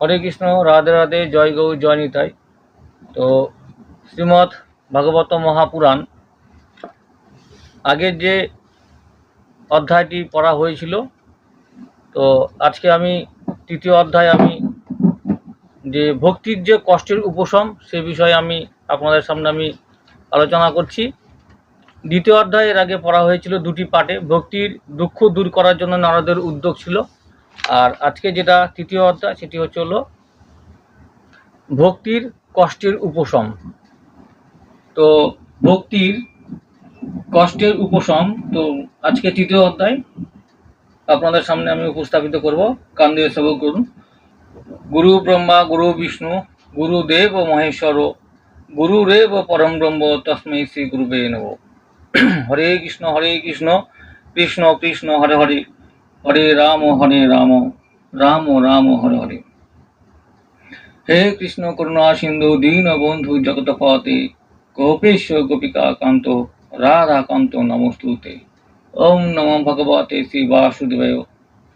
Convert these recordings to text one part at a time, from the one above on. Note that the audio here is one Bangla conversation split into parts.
হরে কৃষ্ণ, রাধে রাধে, জয় গৌ, জয় নিতাই। তো শ্রীমৎ ভাগবত মহাপুরাণ, আগের যে অধ্যায়টি পড়া হয়েছিল, তো আজকে আমি তৃতীয় অধ্যায় আমি যে ভক্তির যে কষ্টের উপশম, সে বিষয়ে আমি আপনাদের সামনে আমি আলোচনা করছি। দ্বিতীয় অধ্যায় এর আগে পড়া হয়েছিল দুটি পাঠে, ভক্তির দুঃখ দূর করার জন্য নারদের উদ্যোগ ছিল। আর আজকে যেটা তৃতীয় অধ্যায়, সেটি হচ্ছে হলো ভক্তির কষ্টের উপশম। তো ভক্তির কষ্টের উপশম, তো আজকে তৃতীয় অধ্যায়, আপনাদের সামনে আমি উপস্থাপিত করব। কান দিয়ে শ্রবণ করুন। গুরু ব্রহ্মা, গুরু বিষ্ণু গুরুদেব ও মহেশ্বর, গুরু রেব পরম ব্রহ্ম, তস্মৈ শ্রী গুরুবে নব হরে কৃষ্ণ হরে কৃষ্ণ কৃষ্ণ কৃষ্ণ, হরে হরে। হরে রাম হরে রাম রাম রাম, হরে হরে। হে কৃষ্ণ করুণা সিন্ধু, দীন বন্ধু জগতপতে গোপেশ গোপিকা কান্ত, রাধা কান্ত নমস্তুতে। ওম নম ভগবতে শ্রী বাসুদেবায়,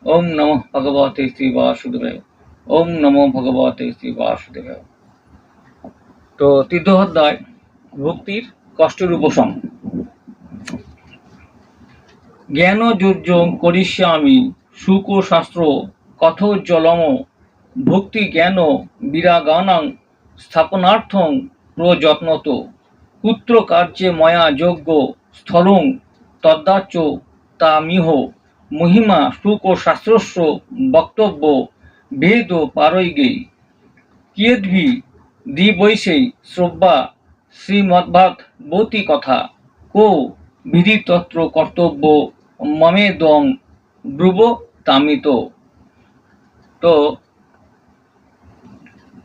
ওম নম ভগবতে শ্রী বাসুদেবায়, ওম নম ভগবতে শ্রী বাসুদেবায়। তো তৃতীয় অধ্যায়, ভক্তির কষ্টের উপশম জ্ঞান যুর্যং করিষ্যামি সুখ শাস্ত্র কথোজ্জলম ভক্তি জ্ঞান, বিরাগানাং, স্থাপনার্থং প্রযত্নত। পুত্র কার্যে ময়া যজ্ঞ, স্থলং তদ্দাচ তামিহ। মহিমা, সুখ শাস্ত্রস্য বক্তব্য, বেদ পারৈগে কিয়দ্ভি দ্বিবৈষেই শ্রব্বা শ্রীমদ্ভাত বতি কথা। কো বিধিতত্র কর্তব্য মমে দং ব্রুব তামিত। তো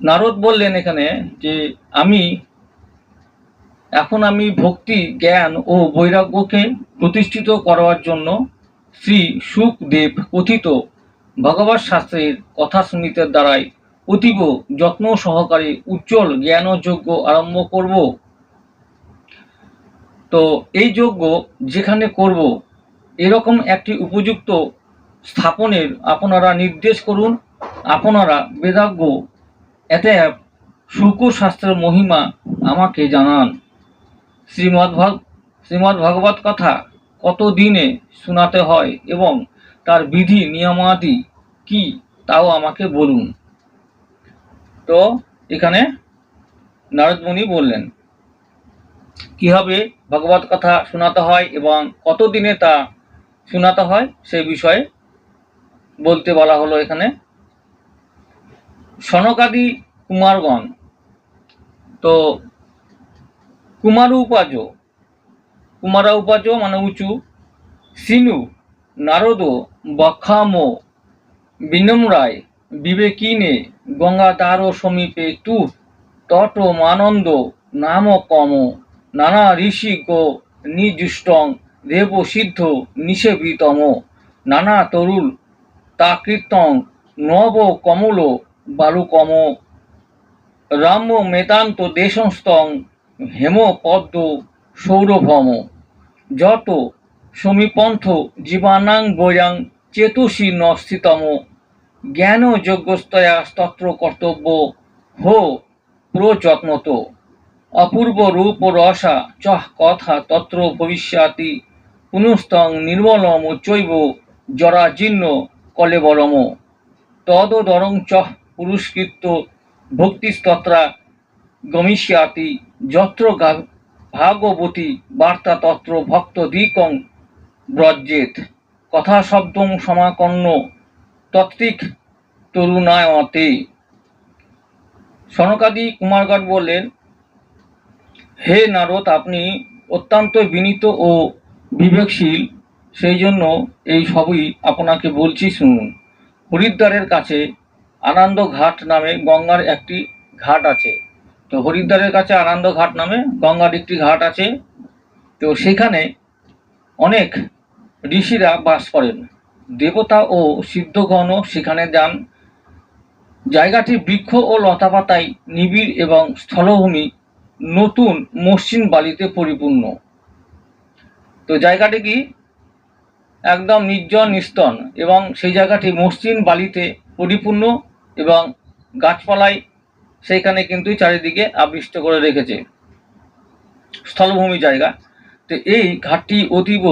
নারদ বললেন এখানে যে আমি, এখন আমি ভক্তি, জ্ঞান ও বৈরাগ্যকে প্রতিষ্ঠিত করার জন্য শ্রী সুখদেব কথিত ভগবত শাস্ত্রের কথা শুনিতে দ্বারাই অতীব যত্ন সহকারে উজ্জ্বল জ্ঞান ও যজ্ঞ আরম্ভ করব। তো এই যজ্ঞ যেখানে করব, এরকম একটি উপযুক্ত স্থাপনের আপনারা নির্দেশ করুন। আপনারা বেদাজ্ঞ এতে শুক্র শাস্ত্রের মহিমা আমাকে জানান। শ্রীমদ্ ভাগ, শ্রীমদ্ ভাগবত কথা কত দিনে শোনাতে হয় এবং তার বিধি, নিয়মাদি কি, তাও আমাকে বলুন। তো এখানে নারদমণি বললেন কীভাবে ভগবত কথা শোনাতে হয় এবং কত দিনে তা শোনাতে হয় সেই বিষয়ে বলতে বলা হলো এখানে। সনকাদি কুমারগণ, তো কুমার উপাজ কুমারা উপাজ মানে উঁচু, সিনু, নারদ বক্ষাম বিনম্রায়, বিবেকিনে, গঙ্গাধার সমীপে তু, তট মানন্দ নাম কম নানা ঋষি গো নিযুষ্টং দেব সিদ্ধ নিষেবিতম নানা তরুল তাকৃতং নব কমল বালুকম। রাম্য মেতান্ত দেশস্তং হেম পদ্ম সৌরভম। যত সমীপন্থ জীবানাং বৈরাং চেতুষী নস্থিতম জ্ঞান যোগ্যস্তয়া স্তত্র কর্তব্য হো প্রযত্নত। অপূর্ব রূপ রসা চহ, কথা, তত্র ভবিষ্যাতি পুনস্তং, নির্মলম চৈব, জরাজীর্ণ কলেবরম তদদরং চহ পুরস্কৃত ভক্তিস্তত্রা, গমিষ্যাতি, যত্র ভাগবতী, বার্তা তত্র, ভক্ত দিকং ব্রজ্যেত কথা শব্দং সমাকর্ণ, তত্ত্বিক তরুণায়তে। সনকাদি কুমারগণ বললেন হে নারদ, আপনি অত্যন্ত বিনীত ও বিবেকশীল। সেই জন্য এই সবই আপনাকে বলছি শুনুন। হরিদ্বারের কাছে আনন্দ ঘাট নামে গঙ্গার একটি ঘাট আছে। তো হরিদ্বারের কাছে আনন্দ ঘাট নামে গঙ্গার একটি ঘাট আছে। তো সেখানে অনেক ঋষিরা বাস করেন। দেবতা ও সিদ্ধগণও সেখানে যান। জায়গাটি বৃক্ষ ও লতাপাতায় নিবিড় এবং স্থলভূমি। নতুন মসৃণ বালিতে পরিপূর্ণ। তো জায়গাটি কি? একদম নির্জন নিস্তন এবং সেই জায়গাটি মসৃণ বালিতে পরিপূর্ণ এবং গাছপালায় সেইখানে কিন্তু চারিদিকে আবিষ্ট করে রেখেছে। স্থলভূমি জায়গা। তো এই ঘাটটি অতীব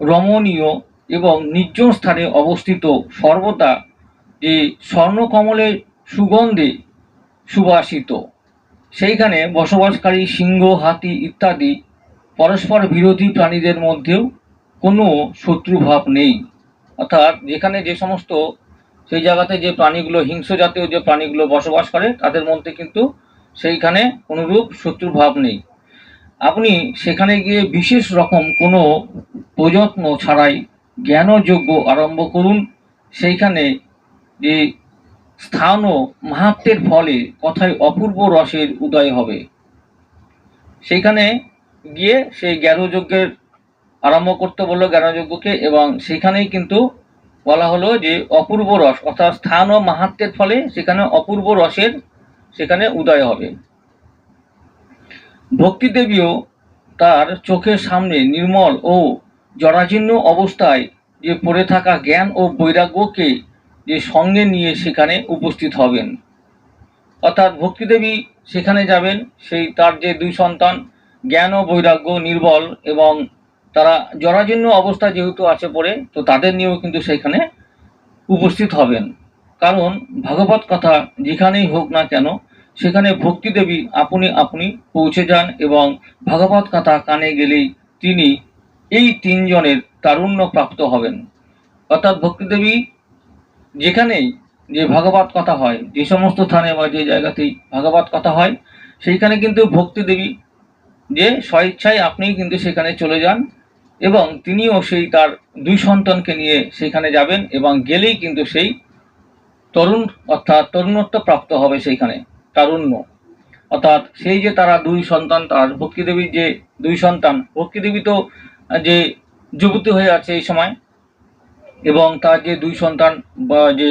রমণীয় এবং নির্জন স্থানে অবস্থিত। সর্বদা এই স্বর্ণকমলের সুগন্ধে সুবাসিত। সেইখানে বসবাসকারী সিংহ, হাতি ইত্যাদি পরস্পর বিরোধী প্রাণীদের মধ্যেও কোনো শত্রুভাব নেই। অর্থাৎ যেখানে যে সমস্ত সেই জায়গাতে যে প্রাণীগুলো, হিংস্র জাতীয় যে প্রাণীগুলো বসবাস করে, তাদের মধ্যে কিন্তু সেইখানে কোনোরূপ শত্রুভাব নেই। আপনি সেখানে গিয়ে বিশেষ রকম কোনো প্রযত্ন ছাড়াই জ্ঞানযোগ্য আরম্ভ করুন। সেইখানে যে স্থান ও মাহাত্মের ফলে কথায় অপূর্ব রসের উদয় হবে। সেইখানে গিয়ে সেই জ্ঞানযজ্ঞের আরম্ভ করতে বলল জ্ঞানযজ্ঞকে এবং সেখানেই কিন্তু বলা হলো যে অপূর্ব রস, অর্থাৎ স্থান ও মাহাত্মের ফলে সেখানে অপূর্ব রসের সেখানে উদয় হবে। ভক্তিদেবীও তার চোখের সামনে নির্মল ও জরাজীর্ণ অবস্থায় যে পড়ে থাকা জ্ঞান ও বৈরাগ্যকে যে সঙ্গে নিয়ে সেখানে উপস্থিত হবেন। অর্থাৎ ভক্তিদেবী সেখানে যাবেন, সেই তার যে দুই সন্তান, জ্ঞান ও বৈরাগ্য নির্বল এবং তারা জরাজীর্ণ অবস্থা যেহেতু আছে পড়ে, তো তাদের নিয়েও কিন্তু সেখানে উপস্থিত হবেন। কারণ ভাগবত কথা যেখানেই হোক না কেন, সেখানে ভক্তিদেবী আপনি আপনি পৌঁছে যান এবং ভাগবত কথা কানে গেলেই তিনি এই তিনজনের তারুণ্য প্রাপ্ত হবেন। অর্থাৎ ভক্তিদেবী যেখানেই যে ভাগবত কথা হয়, যে সমস্ত স্থানে বা যে জায়গাতেই ভাগবত কথা হয়, সেইখানে কিন্তু ভক্তিদেবী যে স্বইচ্ছায় আপনিই কিন্তু সেখানে চলে যান এবং তিনিও সেই তার দুই সন্তানকে নিয়ে সেখানে যাবেন এবং গেলেই কিন্তু সেই তরুণ, অর্থাৎ তরুণত্ব প্রাপ্ত হবে সেইখানে, তারুণ্য। অর্থাৎ সেই যে তারা দুই সন্তান, তার ভক্তিদেবীর যে দুই সন্তান, ভক্তিদেবী তো যে যুবতী হয়ে আছে এই সময় এবং তার যে দুই সন্তান বা যে,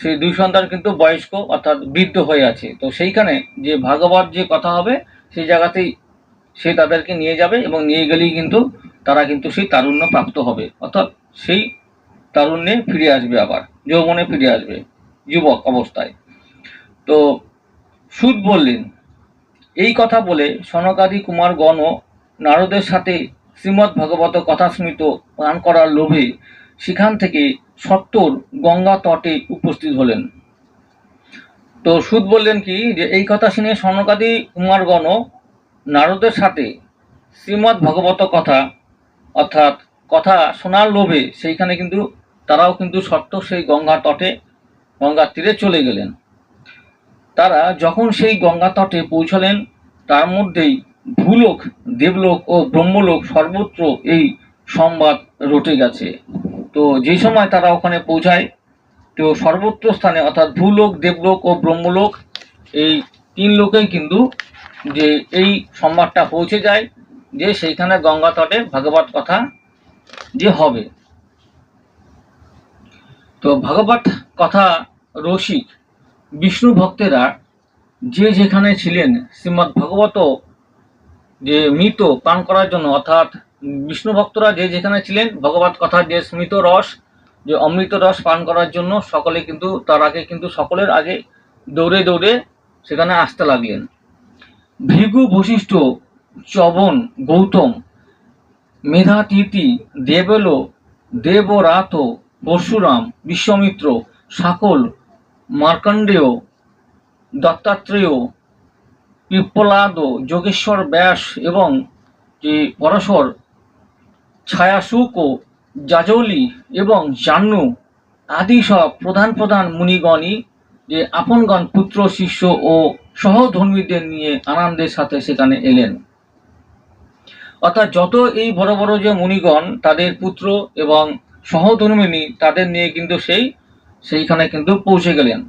সেই দুই সন্তান কিন্তু বয়স্ক, অর্থাৎ বৃদ্ধ হয়ে আছে। তো সেইখানে যে ভাগবত যে কথা হবে, সেই জায়গাতেই সে তাদেরকে নিয়ে যাবে এবং নিয়ে গেলেই কিন্তু তারা কিন্তু সেই তারুণ্য প্রাপ্ত হবে। অর্থাৎ সেই তারুণ্যে ফিরে আসবে আবার, যৌবনে ফিরে আসবে যুবক অবস্থায়। তো সুদ বললেন, এই কথা বলে সনকাদি কুমার গণ নারদের সাথে শ্রীমৎ ভাগবত কথা স্মৃত পান করার লোভে সেখান থেকে সত্তর গঙ্গা তটে উপস্থিত হলেন। তো সুদ বললেন কি, যে এই কথা শুনে সনকাদি কুমারগণ নারদের সাথে শ্রীমৎ ভাগবত কথা, অর্থাৎ কথা শোনার লোভে সেইখানে কিন্তু তারাও কিন্তু সত্য সেই গঙ্গা তটে গঙ্গার তীরে চলে গেলেন। তারা যখন সেই গঙ্গা তটে পৌঁছলেন, তার মধ্যেই ভূলোক, দেবলোক ও ব্রহ্মলোক সর্বত্র এই সংবাদ রটে গেছে। তো যে সময় তারা ওখানে পৌঁছায়, তো সর্বত্র স্থানে অর্থাৎ ভূলোক, দেবলোক ও ব্রহ্মলোক, এই তিন লোকেই কিন্তু যে এই সংবাদটা পৌঁছে যায়, যে সেইখানে গঙ্গা তটে ভাগবত কথা যে হবে। তো ভাগবত কথা রসিক বিষ্ণু ভক্তেরা যে যেখানে ছিলেন, শ্রীমদ্ ভাগবত যে মৃত পান করার জন্য অর্থাৎ বিষ্ণু ভক্তরা যে যেখানে ছিলেন, ভগবত কথার যে স্মৃত রস, যে অমৃত রস পান করার জন্য সকলে কিন্তু, তার আগে কিন্তু সকলের আগে দৌড়ে দৌড়ে সেখানে আসতে লাগলেন। ভৃগু বশিষ্ঠ চবন গৌতম মেধাতীতি দেবেল, দেবরাত, পরশুরাম, বিশ্বমিত্র, সাকল, মার্কণ্ডেয়, দত্তাত্রেয়, পিপ্পলাদ, যোগেশ্বর ব্যাস এবং যে পরশর ছায়াসুক জাজলি এবং জান্নু আদি সব প্রধান প্রধান মুনিগণই যে আপনগণ পুত্র, শিষ্য ও সহধর্মীদের নিয়ে আনন্দের সাথে সেখানে এলেন। অর্থাৎ যত এই বড় বড় যে মুনিগণ, তাদের পুত্র এবং সহধর্মিনী তাদের নিয়ে কিন্তু সেই, সেইখানে কিন্তু পৌঁছে গেলেন।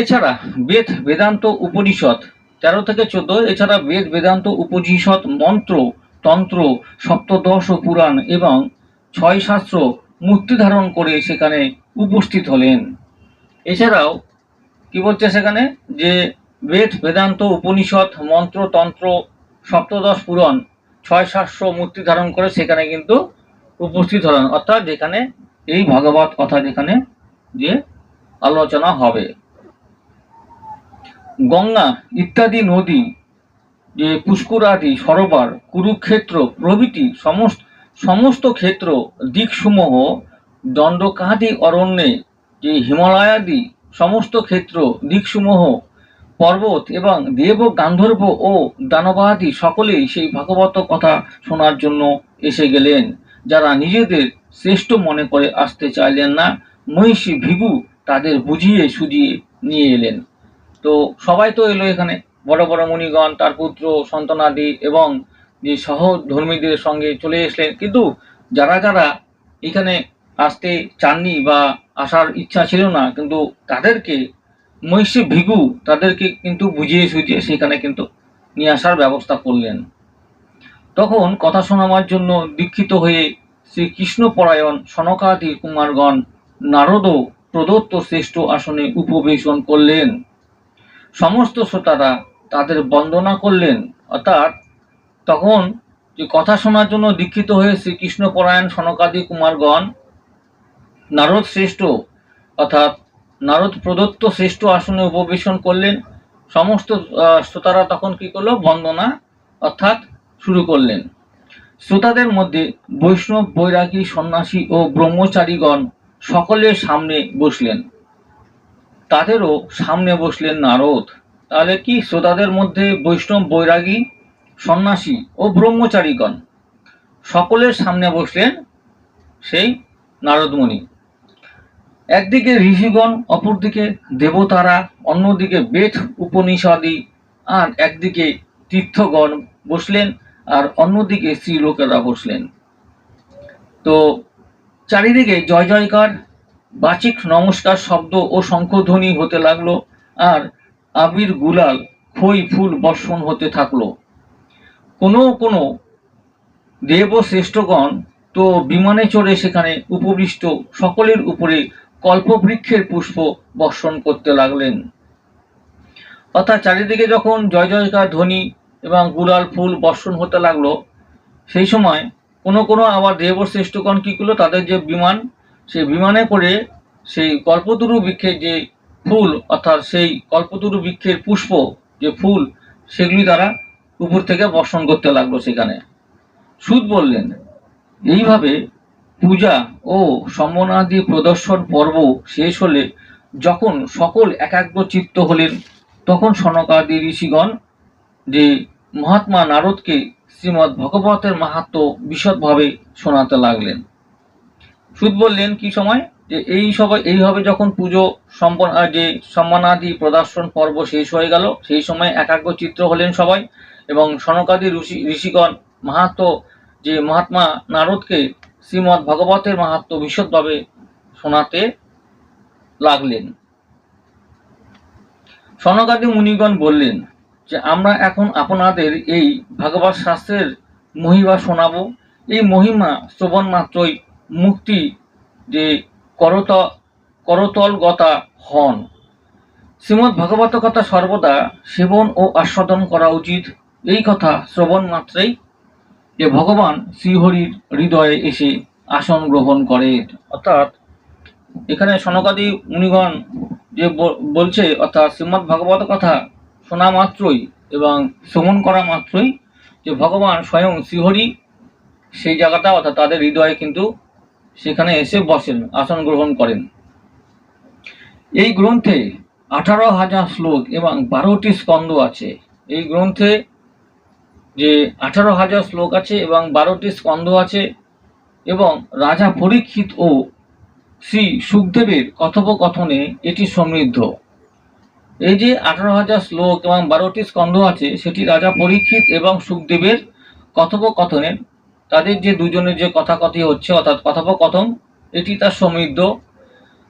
এছাড়া বেদ বেদান্ত উপনিষদ তেরো থেকে চোদ্দ, এছাড়া বেদ বেদান্ত উপনিষদ মন্ত্র তন্ত্র, সপ্তদশ পুরাণ এবং ছয় শাস্ত্র মূর্তি ধারণ করে সেখানে উপস্থিত হলেন। এছাড়াও, কি বলছে সেখানে? যে বেদ, বেদান্ত, উপনিষদ, মন্ত্র, তন্ত্র, সপ্তদশ পুরাণ, ছয় শাস্ত্র মূর্তি ধারণ করে সেখানে কিন্তু উপস্থিত হলেন। অর্থাৎ যেখানে এই ভগবত কথা যেখানে যে আলোচনা হবে। গঙ্গা, ইত্যাদি নদী যে পুষ্করাদি সরোবর, কুরুক্ষেত্র, প্রভৃতি সমস্ত সমস্ত ক্ষেত্র দিকসমূহ, দণ্ডকাদি অরণ্যে, যে হিমালয়াদি সমস্ত ক্ষেত্র দিকসমূহ, পর্বত এবং দেব গান্ধর্ব ও দানবাদি সকলেই সেই ভাগবত কথা শোনার জন্য এসে গেলেন। যারা নিজেদের শ্রেষ্ঠ মনে করে আসতে চাইলেন না, মহিষী ভিগু তাদের বুঝিয়ে সুজিয়ে নিয়ে এলেন। তো সবাই তো এলো এখানে। বড় বড় মুনিগণ, তার পুত্র সন্তানাদি এবং যে সহধর্মীদের সঙ্গে চলে এসলেন কিন্তু যারা যারা এখানে আসতে চাননি বা আসার ইচ্ছা ছিল না, কিন্তু তাদেরকে মহিষী ভিগু তাদেরকে কিন্তু বুঝিয়ে সুঝিয়ে সেখানে কিন্তু নিয়ে আসার ব্যবস্থা করলেন। তখন কথা শোনাবার জন্য দীক্ষিত হয়ে শ্রী কৃষ্ণপরায়ণ সনকাদি কুমারগণ নারদ প্রদত্ত শ্রেষ্ঠ আসনে উপবেশন করলেন। সমস্ত শ্রোতারা তাদের বন্দনা করলেন। অর্থাৎ তখন যে কথা শোনার জন্য দীক্ষিত হয়ে শ্রীকৃষ্ণ পরায়ণ সনকাদি কুমারগণ নারদ শ্রেষ্ঠ, অর্থাৎ নারদ প্রদত্ত শ্রেষ্ঠ আসনে উপবেশন করলেন। সমস্ত শ্রোতারা তখন কি করল? বন্দনা, অর্থাৎ শুরু করলেন। শ্রোতাদের মধ্যে বৈষ্ণব, বৈরাগী, সন্ন্যাসী ও ব্রহ্মচারীগণ সকলের সামনে বসলেন। তাদেরও সামনে বসলেন নারদ। তাহলে কি শ্রোতাদের মধ্যে বৈষ্ণব, বৈরাগী, সন্ন্যাসী ও ব্রহ্মচারীগণ সকলের সামনে বসলেন সেই নারদমণি। একদিকে ঋষিগণ, অপরদিকে দেবতারা, অন্যদিকে বেদ, উপনিষাদি, আর একদিকে তীর্থগণ বসলেন, আর অন্যদিকে স্ত্রীলোকেরা বসলেন। তো চারিদিকে জয় জয়কার, বাচিক নমস্কার শব্দ ও শঙ্খধ্বনি হতে লাগল, আর আবির গুলাল খই ফুল বর্ষণ হতে থাকল। কোনো কোনো দেব শ্রেষ্ঠগণ তো বিমানে চড়ে সেখানে উপবিষ্ট, সকলের উপরে কল্পবৃক্ষের পুষ্প বর্ষণ করতে লাগলেন। অর্থাৎ চারিদিকে যখন জয় জয়কার ধ্বনি এবং গুলাল ফুল বর্ষণ হতে লাগল, সেই সময় কোনো কোনো আবার দেবশ্রেষ্ঠগণ কী করল, তাদের যে বিমান, সেই বিমানে করে সেই কল্পতরু বৃক্ষের যে ফুল, অর্থাৎ সেই কল্পতরু বৃক্ষের পুষ্প, যে ফুল, সেগুলি তারা উপর থেকে বর্ষণ করতে লাগল সেখানে। সুদ বললেন, এইভাবে পূজা ও সম্মানাদি প্রদর্শন পর্ব শেষ হলে যখন সকল একাগ্র চিত্ত হলেন, তখন সনকাদি ঋষিগণ যে মহাত্মা নারদকে শ্রীমৎ ভগবতের মাহাত্ম বিশদভাবে শোনাতে লাগলেন। সুদ বললেন, কি সময়? যে এই সবাই এইভাবে যখন পুজো সম্পন্ন যে সম্মানাদি প্রদর্শন পর্ব শেষ হয়ে গেল, সেই সময় একাগ্র চিত্র হলেন সবাই এবং সনকাদি ঋষি, ঋষিগণ, মাহাত্ম, যে মহাত্মা নারদকে শ্রীমৎ ভগবতের মাহাত্ম বিশদভাবে শোনাতে লাগলেন। সনকাদি মুনিগণ বললেন যে, আমরা এখন আপনাদের এই ভাগবত শাস্ত্রের মহিমা শোনাবো। এই মহিমা শ্রবণ মাত্রই মুক্তি যে করত, করতলগতা হন। শ্রীমৎ ভাগবত কথা সর্বদা সেবন ও আস্বাদন করা উচিত। এই কথা শ্রবণ মাত্রেই যে ভগবান শ্রীহরির হৃদয়ে এসে আসন গ্রহণ করে। অর্থাৎ এখানে সনকাদি মুনিগণ যে বলছে, অর্থাৎ শ্রীমৎ ভাগবত কথা শোনা মাত্রই এবং শ্রবণ করা মাত্রই যে ভগবান স্বয়ং শ্রীহরি সেই জায়গাটা, অর্থাৎ তাদের হৃদয়ে কিন্তু সেখানে এসে বসেন, আসন গ্রহণ করেন। এই গ্রন্থে আঠারো হাজার শ্লোক এবং বারোটি স্কন্দ আছে। এই গ্রন্থে যে আঠারো হাজার শ্লোক আছে এবং বারোটি স্কন্ধ আছে এবং রাজা পরীক্ষিত ও শ্রী সুখদেবের কথোপকথনে এটি সমৃদ্ধ। এই যে আঠারো হাজার শ্লোক এবং বারোটি স্কন্ধ আছে, সেটি রাজা পরীক্ষিত এবং সুখদেবের কথোপকথনের তাদের যে দুজনের যে কথাকথি হচ্ছে অর্থাৎ কথোপকথন, এটি তার সমৃদ্ধ।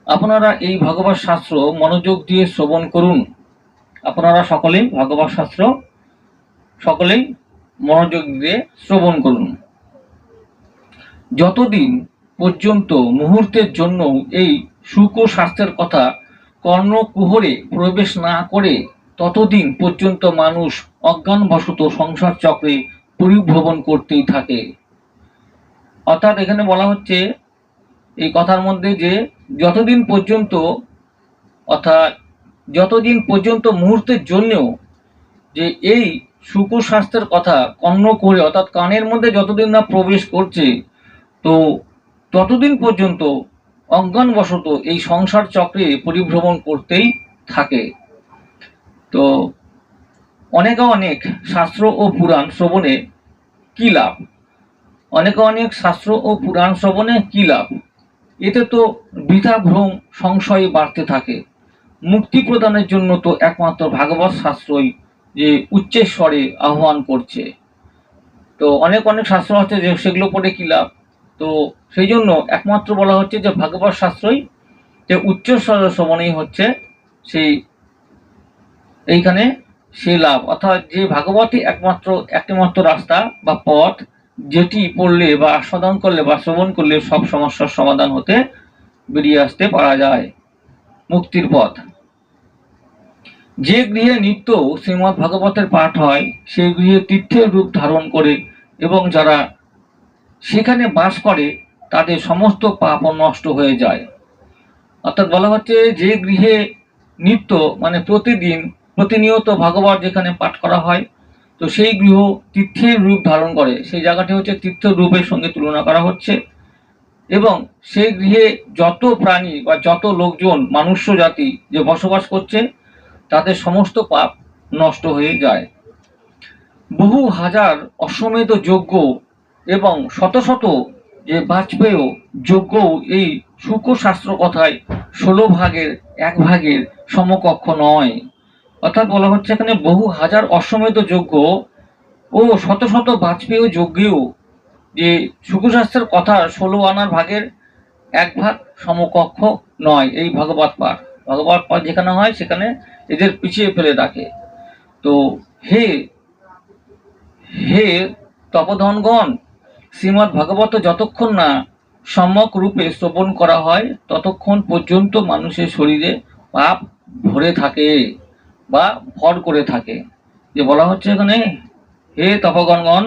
আপনারা এই ভগবত শাস্ত্র মনোযোগ দিয়ে শ্রবণ করুন। আপনারা সকলেই ভগবত শাস্ত্র সকলেই মনোযোগ দিয়ে শ্রবণ করুন। যতদিন পর্যন্ত মুহূর্তের জন্য এই সুখ স্বাস্থ্যের কথা কর্ণকুহরে প্রবেশ না করে, ততদিন পর্যন্ত মানুষ অজ্ঞানবশত সংসার চক্রে পরিভ্রমণ করতেই থাকে। অর্থাৎ এখানে বলা হচ্ছে এই কথার মধ্যে যে যতদিন পর্যন্ত, অর্থাৎ যতদিন পর্যন্ত মুহূর্তের জন্যেও যে এই সুখ স্বাস্থ্যের কথা কর্ণ করে, অর্থাৎ কানের মধ্যে যতদিন না প্রবেশ করছে, তো ততদিন পর্যন্ত অজ্ঞানবশত এই সংসার চক্রে পরিভ্রমণ করতেই থাকে। তো অনেকে অনেক শাস্ত্র ও পুরাণ শ্রবণে কি লাভ? অনেকে অনেক শাস্ত্র ও পুরাণ শ্রবণে কি লাভ? এতে তো বৃথা ভ্রম সংশয় বাড়তে থাকে। মুক্তি প্রদানের জন্য তো একমাত্র ভাগবত শাস্ত্রই যে উচ্চেশ্বরে আহ্বান করছে। তো অনেক অনেক শাস্ত্র আছে যে সেগুলো পড়ে কি লাভ? তো সেই জন্য একমাত্র বলা হচ্ছে যে ভাগবত শাস্ত্রই যে উচ্চস্বর শ্রবণেই হচ্ছে সেই এইখানে সে লাভ। অর্থাৎ যে ভাগবতই একমাত্র একটিমাত্র রাস্তা বা পথ যেটি পড়লে বা আস্বাদন করলে বা শ্রবণ করলে সব সমস্যার সমাধান হতে বেরিয়ে আসতে পারা যায়। মুক্তির পথ। যে গৃহে নিত্য শ্রীমৎ ভাগবতের পাঠ হয় সেই গৃহে তীর্থের রূপ ধারণ করে এবং যারা সেখানে বাস করে, তাদের সমস্ত পাপ নষ্ট হয়ে যায়। অর্থাৎ বলা হচ্ছে যে গৃহে নিত্য মানে প্রতিদিন প্রতিনিয়ত ভাগবত যেখানে পাঠ করা হয় তো সেই গৃহ তীর্থের রূপ ধারণ করে। সেই জায়গাটি হচ্ছে তীর্থ রূপের সঙ্গে তুলনা করা হচ্ছে। এবং সেই গৃহে যত প্রাণী বা যত লোকজন, মানুষ্য জাতি যে বসবাস করছে, তাদের সমস্ত পাপ নষ্ট হয়ে যায়। বহু হাজার অশ্বমেধ যজ্ঞ এবং শত শত যে বাজপেয় যজ্ঞ এই শুকশাস্ত্র কথায় ষোলো ভাগের এক ভাগের সমকক্ষ নয়। অর্থাৎ বলা হচ্ছে এখানে বহু হাজার অশ্বমেধ যজ্ঞ ও শত শত বাজপেয় যজ্ঞেও যে শুকশাস্ত্রের কথা ষোলো আনার ভাগের এক ভাগ সমকক্ষ নয় এই ভাগবত পাঠ। ভাগবত পাঠ যেখানে হয় সেখানে এদের পিছিয়ে ফেলে রাখে। তো হে হে তপধনগণ শ্রীমৎ ভাগবত যতক্ষণ না সম্যক রূপে শ্রবণ করা হয়, ততক্ষণ পর্যন্ত মানুষের শরীরে পাপ ভরে থাকে। বা ভর করে থাকে। যে বলা হচ্ছে এখানে, হে তপগণগণ,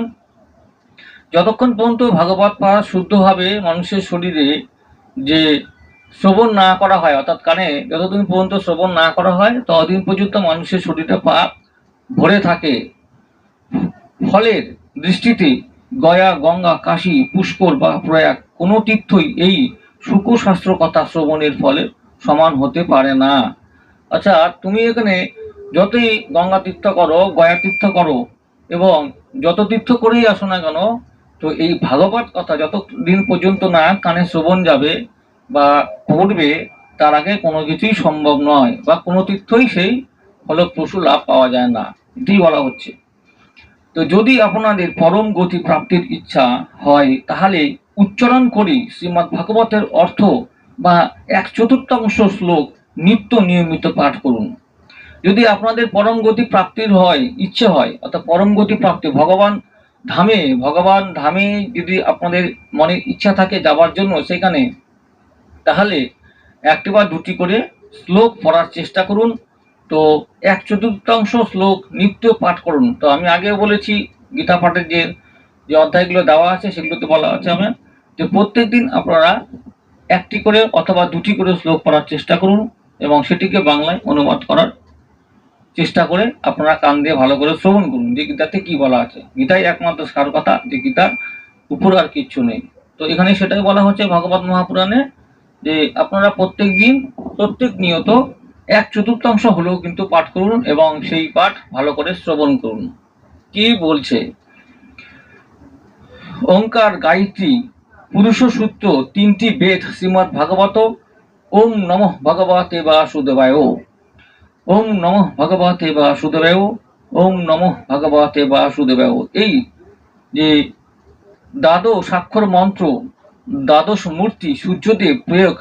যতক্ষণ পর্যন্ত ভাগবত পাঠ শুদ্ধভাবে মানুষের শরীরে যে শ্রবণ না করা হয়, অর্থাৎ কানে, যতদিন পর্যন্ত শ্রবণ না করা হয়, ততদিন পর্যন্ত মানুষের শরীরে পাপ ভরে থাকে। ফলের দৃষ্টিতে গয়া, গঙ্গা, কাশী, পুষ্কর বা প্রয়াগ কোনো তীর্থই এই শুকশাস্ত্র কথা শ্রবণের ফলে সমান হতে পারে না। আচ্ছা তুমি এখানে যতই গঙ্গা তীর্থ করো, গয়া তীর্থ করো, এবং যত তীর্থ করেই আসো না কেন, তো এই ভাগবত কথা যত দিন পর্যন্ত না কানে শ্রবণ যাবে বা পড়বে, তার আগে কোনো কিছুই সম্ভব নয় বা কোনো তীর্থই সেই ফলপ্রসূ লাভ পাওয়া যায় না। এটাই বলা হচ্ছে। তো যদি আপনাদের পরম গতি প্রাপ্তির ইচ্ছা হয়, তাহলে উচ্চারণ করি শ্রীমৎ ভাগবতের অর্থ বা এক চতুর্থাংশ শ্লোক নিত্য নিয়মিত পাঠ করুন। যদি আপনাদের পরম গতি প্রাপ্তির হয়, ইচ্ছে হয়, অর্থাৎ পরম গতি প্রাপ্তি, ভগবান ধামে ভগবান ধামে যদি আপনাদের মনে ইচ্ছা থাকে যাবার জন্য সেখানে, তাহলে একটি বা দুটি করে শ্লোক পড়ার চেষ্টা করুন। তো এক চতুর্থাংশ শ্লোক নিত্য পাঠ করুন। তো আমি আগেও বলেছি গীতা পাঠের যে যে অধ্যায়গুলো দেওয়া আছে সেগুলোতে বলা আছে আমার যে প্রত্যেক দিন আপনারা একটি করে অথবা দুটি করে শ্লোক পড়ার চেষ্টা করুন এবং সেটিকে বাংলায় অনুবাদ করার চেষ্টা করে আপনারা কান দিয়ে ভালো করে শ্রবণ করুন। যে গীতাতে কি বলা আছে? গীতাই একমাত্র সার কথা, যে গীতার উপর আর কিচ্ছু নেই। তো এখানে সেটাই বলা হচ্ছে ভগবত মহাপুরাণে যে আপনারা প্রত্যেক দিন, প্রত্যেক নিয়ত এক চতুর্থাংশ হলেও কিন্তু পাঠ করুন এবং সেই পাঠ ভালো করে শ্রবণ করুন। কি বলছে? ওঙ্কার গায়ত্রী, পুরুষ সূত্র তিনটি বেদ শ্রীমৎ ভাগবত, ওম নমঃ ভগবতে বাসুদেবায়। ওম নমঃ ভগবতে বাসুদেবায় ওম নমঃ ভগবতে বাসুদেবায় এই যে দ্বাদশ স্বাক্ষর মন্ত্র, দ্বাদশ মূর্তি, সূর্যদেব, প্রয়োগ,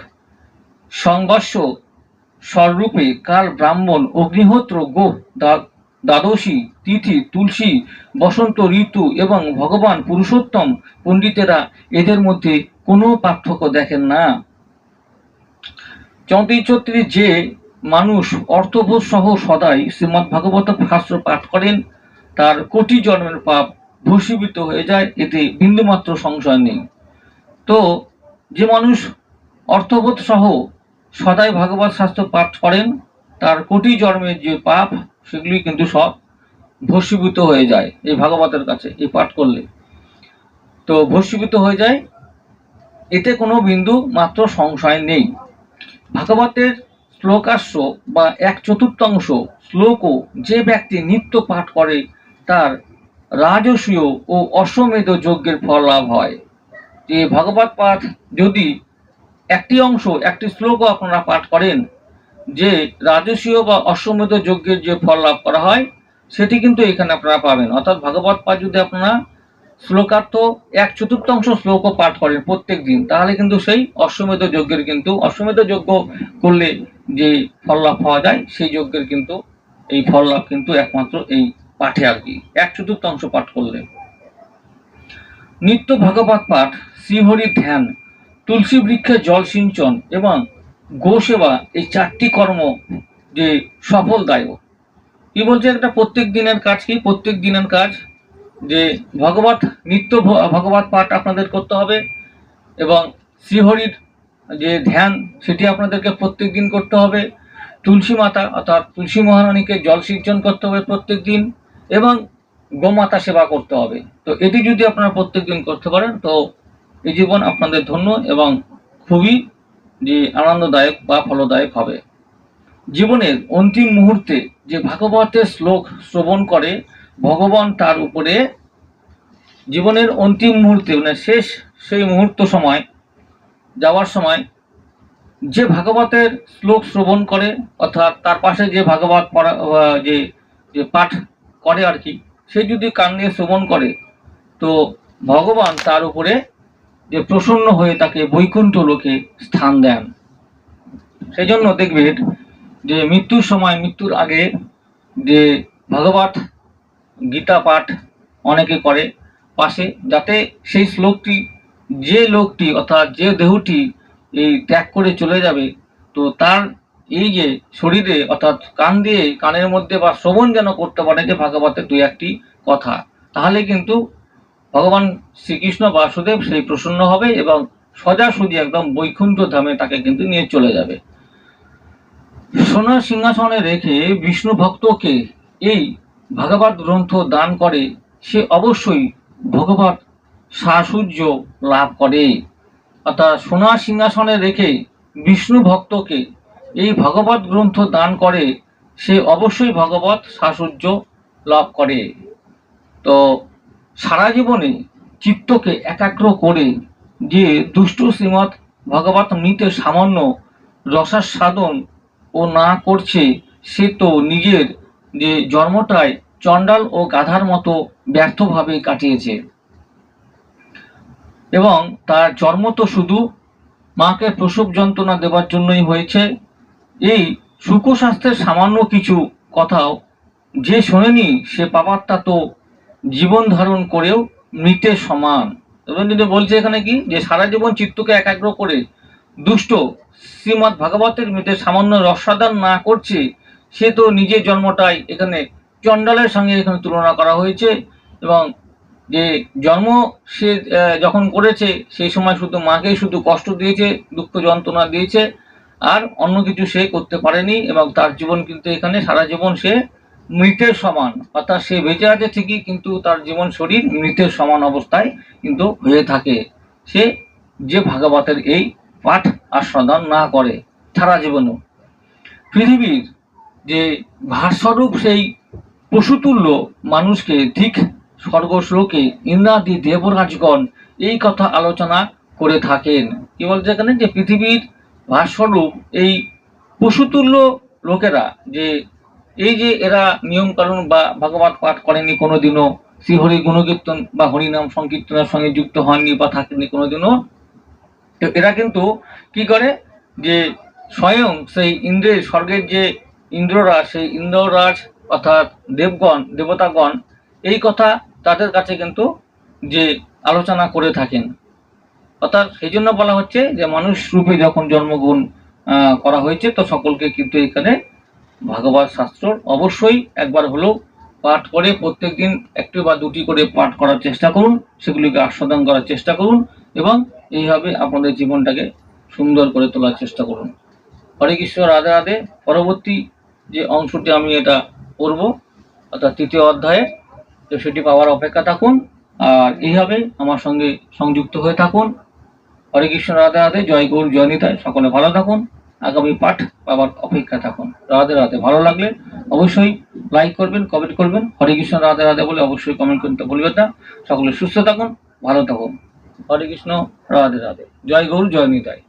সংঘর্ষ, স্বরূপে কাল ব্রাহ্মণ, অগ্নিহোত্র গো দ্বাদশী, তিথি, তুলসী, বসন্ত ঋতু এবং ভগবান পুরুষোত্তম পণ্ডিতেরা এদের মধ্যে কোনো পার্থক্য দেখেন না। চৌত্রিশ ছত্রিশ যে মানুষ অর্থবোধ সহ সদাই শ্রীমৎ ভাগবত শাস্ত্র পাঠ করেন, তার কোটি জন্মের পাপ ভূষীভূত হয়ে যায়, এতে বিন্দুমাত্র সংশয় নেই। তো যে মানুষ অর্থবোধ সহ সদাই ভাগবত শাস্ত্র পাঠ করেন, তার কোটি জন্মের যে পাপ, সেগুলি কিন্তু সব ভস্মীভূত হয়ে যায় এই ভাগবতের কাছে, এই পাঠ করলে। তো ভস্মীভূত হয়ে যায়, এতে কোনো বিন্দু মাত্র সংশয় নেই। ভাগবতের শ্লোকাশ্র বা এক চতুর্থাংশ শ্লোকও যে ব্যক্তি নিত্য পাঠ করে, তার রাজসীয় ও অশ্বমেধ যজ্ঞের ফল লাভ হয়। যে ভাগবত পাঠ যদি একটি অংশ, একটি শ্লোকও আপনারা পাঠ করেন, যে রাজসীয় বা অশ্বমেধ যজ্ঞের যে ফল লাভ করা হয়, সেটি কিন্তু এখানে আপনারা পাবেন। অর্থাৎ ভাগবত পাঠ যদি আপনারা শ্লোকার্থ এক চতুর্থাংশ শ্লোকও পাঠ করেন প্রত্যেক দিন, তাহলে কিন্তু সেই অশ্বমেধ যজ্ঞের কিন্তু, অশ্বমেধ যজ্ঞ করলে যে ফল লাভ পাওয়া যায়, সেই যজ্ঞের কিন্তু, এই ফল লাভ কিন্তু একমাত্র এই পাঠে আর কি। এক চতুর্থাংশ পাঠ করলে। নিত্য ভাগবত পাঠ, শ্রীহরির ধ্যান, তুলসী বৃক্ষে জল সিঞ্চন এবং গোসেবা এই চারটি কর্ম যে সফলদায়ক। কি বলছে একটা প্রত্যেক দিনের কাজ কি? প্রত্যেক দিনের কাজ যে ভগবত, নিত্য ভগবত পাঠ আপনাদের করতে হবে এবং শ্রীহরির যে ধ্যান, সেটি আপনাদেরকে প্রত্যেক দিন করতে হবে। তুলসী মাতা অর্থাৎ তুলসী মহারানীকে জল সিঞ্চন করতে হবে প্রত্যেক দিন এবং গোমাতা সেবা করতে হবে। তো এটি যদি আপনারা প্রত্যেক দিন করতে পারেন, তো এই জীবন আপনাদের ধন্য এবং খুবই যে আনন্দদায়ক বা ফলদায়ক হবে। জীবনের অন্তিম মুহূর্তে যে ভাগবতের শ্লোক শ্রবণ করে, ভগবান তার উপরে জীবনের অন্তিম মুহূর্তে মানে শেষ সেই মুহূর্ত সময় যাওয়ার সময় যে ভাগবতের শ্লোক শ্রবণ করে, অর্থাৎ তার পাশে যে ভাগবত যে যে পাঠ করে আর কি, সে যদি কান দিয়ে শ্রবণ করে, তো ভগবান তার উপরে যে প্রসন্ন হয়ে তাকে বৈকুণ্ঠ লোকে স্থান দেন। সেই জন্য দেখবেন যে মৃত্যুর সময়, মৃত্যুর আগে যে ভাগবত গীতা পাঠ অনেকে করে পাশে, যাতে সেই শ্লোকটি যে লোকটি অর্থাৎ যে দেহটি এই ত্যাগ করে চলে যাবে, তো তার এই যে শরীরে অর্থাৎ কান দিয়ে কানের মধ্যে বা শ্রবণ যেন করতে পারে, যে ভাগবতের দুই একটি কথা, তাহলে কিন্তু ভগবান শ্রীকৃষ্ণ বাসুদেব সেই প্রসন্ন হবে এবং সোজাসুজি একদম বৈকুণ্ঠ ধামে তাকে কিন্তু নিয়ে চলে যাবে। সোনার সিংহাসনে রেখে বিষ্ণু ভক্তকে এই ভাগবত গ্রন্থ দান করে সে অবশ্যই ভগবত সাহসূর্য লাভ করে। অর্থাৎ সোনার সিংহাসনে রেখে বিষ্ণু ভক্তকে এই ভগবত গ্রন্থ দান করে, সে অবশ্যই ভগবত সাহসূর্য লাভ করে। তো সারা জীবনে চিত্তকে একাগ্র করে যে দুষ্ট শ্রীমৎ ভগবত মৃতে সামান্য রসাস্বাদন ও না করছে, সে তো নিজের যে জন্মটায় চণ্ডাল ও গাধার মতো ব্যর্থভাবে কাটিয়েছে। এবং তার জন্ম তো শুধু মাকে প্রসব যন্ত্রণা দেওয়ার জন্যই হয়েছে। এই সুখশাস্ত্রের সামান্য কিছু কথাও যে শোনেনি সে পাপাত্তা তো জীবন ধারণ করেও মৃতের সমান। এবং যদি বলছে এখানে কি? যে সারা জীবন চিত্তকে একাগ্র করে দুষ্ট শ্রীমৎ ভাগবতের মৃতের সামান্য রসাদান না করছে, সে তো নিজের জন্মটাই এখানে চণ্ডালের সঙ্গে এখানে তুলনা করা হয়েছে এবং যে জন্ম সে যখন করেছে, সেই সময় শুধু মাকেই শুধু কষ্ট দিয়েছে, দুঃখ যন্ত্রণা দিয়েছে, আর অন্য কিছু সে করতে পারেনি এবং তার জীবন কিন্তু এখানে সারা জীবন সে মৃতের সমান। অর্থাৎ সে বেঁচে আছে ঠিকই, কিন্তু তার জীবন শরীর মৃতের সমান অবস্থায় কিন্তু হয়ে থাকে। সে যে ভাগবতের এই পাঠ আস্বাদন না করে, সারা জীবনও। পৃথিবীর যে ভাস্বরূপ সেই পশুতুল্য মানুষকে ঠিক স্বর্গশ্লোকে ইন্দ্রাদি দেবরাজগণ এই কথা আলোচনা করে থাকেন। কি বলছে এখানে? যে পৃথিবীর ভাস্বরূপ এই পশুতুল্য লোকেরা যে এই যে এরা নিয়ম কানুন বা ভাগবত পাঠ করেনি কোনোদিনও, শ্রীহরি গুণকীর্তন বা হরিনাম সংকীর্তনের সঙ্গে যুক্ত হননি বা থাকেনি কোনোদিনও, তো এরা কিন্তু কি করে? যে স্বয়ং সেই ইন্দ্রের স্বর্গের যে ইন্দ্ররাজ, সেই ইন্দ্ররাজ অর্থাৎ দেবগণ, দেবতাগণ, এই কথা তাদের কাছে কিন্তু যে আলোচনা করে থাকেন। অর্থাৎ সেই জন্য বলা হচ্ছে যে মানুষ রূপে যখন জন্মগ্রহণ করা হয়েছে, তো সকলকে কিন্তু এখানে ভাগবত শাস্ত্র অবশ্যই একবার হলেও পাঠ করে প্রত্যেকদিন একটি বা দুটি করে পাঠ করার চেষ্টা করুন, সেগুলিকে আস্বাদন করার চেষ্টা করুন এবং এইভাবে আপনাদের জীবনটাকে সুন্দর করে তোলার চেষ্টা করুন। হরে কৃষ্ণ, রাধে রাধে। পরবর্তী যে অংশটি আমি এটা পড়ব, অর্থাৎ তৃতীয় অধ্যায়ে তো সেটি পাওয়ার অপেক্ষা থাকুন। আর এইভাবে আমার সঙ্গে সংযুক্ত হয়ে থাকুন। হরে কৃষ্ণ, রাধে রাধে, জয় গৌর, জয় নিতাই, সকলে ভালো থাকুন। আগামী পাঠ পাওয়ার অপেক্ষা থাকুন। রাধে রাধে, ভালো লাগলে অবশ্যই লাইক করবেন কমেন্ট করবেন। হরে কৃষ্ণ, রাধে রাধে বলে অবশ্যই কমেন্ট করতে ভুলবেন না। সকলে সুস্থ থাকুন, ভালো থাকুন। হরে কৃষ্ণ, রাধে রাধে, জয় গৌর, জয় নিতাই।